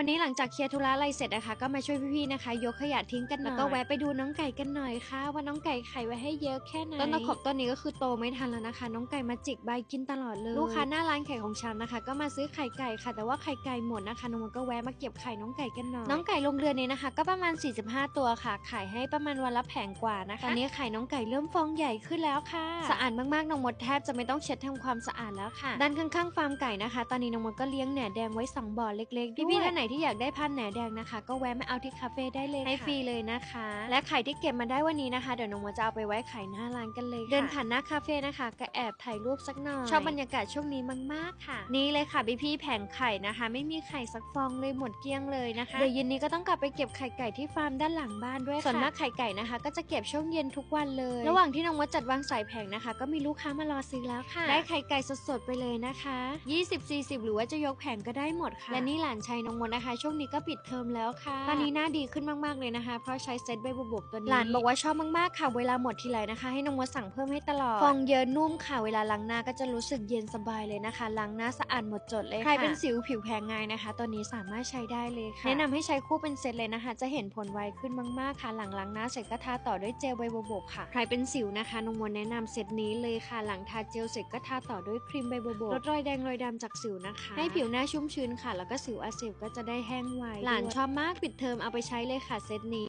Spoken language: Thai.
วันนี้หลังจากเคลียร์ธุระอะไรเสร็จนะคะ ก็มาช่วยพี่ๆนะคะ ยกขยะทิ้งกันหน่อยแล้วก็แวะไปดูน้องไก่กันหน่อยค่ะ ว่าน้องไก่ไข่ไว้ให้เยอะแค่ไหนต้นตะขบต้นนี้ก็คือโตไม่ทันแล้วนะคะ น้องไก่มาจิกใบกินตลอดเลย ลูกค้าหน้าร้านไข่ของฉันนะคะ ก็มาซื้อไข่ไก่ค่ะ แต่ว่าไข่ไก่หมดนะคะน้องมดก็แวะมาเก็บไข่น้องไก่กันหน่อยน้องไก่ลงเรือนนี้นะคะ ก็ประมาณ 45 ตัวค่ะขายให้ประมาณวันละแผงกว่านะคะตอนนี้ไข่น้องไก่เริ่มฟองใหญ่ขึ้นแล้วค่ะ สะอาดมากๆน้องมดแทบจะไม่ต้องเช็ดทำความสะอาดแล้วค่ะด้านข้างๆฟาร์มไก่นะคะ ตอนนี้น้องมดก็เลี้ยงแหน่แดงไว้สองบ่อเล็กๆด้วยพี่ๆท่านไหนที่อยากได้พันธุ์แหน่แดงนะคะ ก็แวะมาเอาที่คาเฟ่ได้เลยให้ฟรีเลยนะคะ และไข่ที่เก็บมาได้วันนี้นะคะเดี๋ยวน้องมดจะเอาไปไว้ขายหน้าร้านกันเลยค่ะเดินผ่านหน้าคาเฟ่นะคะก็แอบถ่ายรูปสักหน่อยชอบบรรยากาศช่วงนี้มากๆค่ะ นี่เลยค่ะพี่ๆแผงไข่นะคะ ไม่มีไข่สักฟองเลยหมดเกลี้ยงเลยนะคะเดี๋ยวเย็นนี้ก็ต้องกลับไปเก็บไข่ไก่ที่ฟาร์มด้านหลังบ้านด้วยค่ะส่วนมากไข่ไก่นะคะ ก็จะเก็บช่วงเย็นทุกวันเลย ระหว่างที่น้องมดจัดวางสายแผงนะคะ ก็มีลูกค้ามารอซื้อแล้วค่ะ ได้ไข่ไก่สดๆไปเลยนะคะ 20 40 หรือว่าจะยกแผงก็ได้หมดค่ะ และนี่หลานชายน้องมดนะคะ ช่วงนี้ก็ปิดเทอมแล้วค่ะ ตอนนี้หน้าดีขึ้นมากๆเลยนะคะ เพราะใช้เซตใบบุบกตัวนี้ หลานบอกว่าชอบมากๆค่ะ เวลาหมดทีไรนะคะ ให้น้องมดสั่งเพิ่มให้ตลอด ฟองเยอะนุ่มค่ะ เวลาล้างหน้าก็จะรู้สึกเย็นสบายเลยนะคะ ล้างหน้าสะอาดหมดจดเลยค่ะใครเป็นสิวผิวแพ้ง่ายนะคะ ตัวนี้สามารถใช้ได้เลยค่ะ แนะนำให้ใช้คู่เป็นเซตเลยนะคะ จะเห็นผลไวขึ้นมากๆค่ะ หลังล้างหน้าเสร็จก็ทาต่อด้วยเจลใบบัวบกค่ะ ใครเป็นสิวนะคะน้องมนแนะนำเซตนี้เลยค่ะ หลังทาเจลเสร็จก็ทาต่อด้วยครีมใบบัวบกลดรอยแดงรอยดำจากสิวนะคะ ให้ผิวหน้าชุ่มชื้นค่ะ แล้วก็สิวอักเสบก็จะได้แห้งไว หลานชอบมาก ปิดเทอมเอาไปใช้เลยค่ะเซตนี้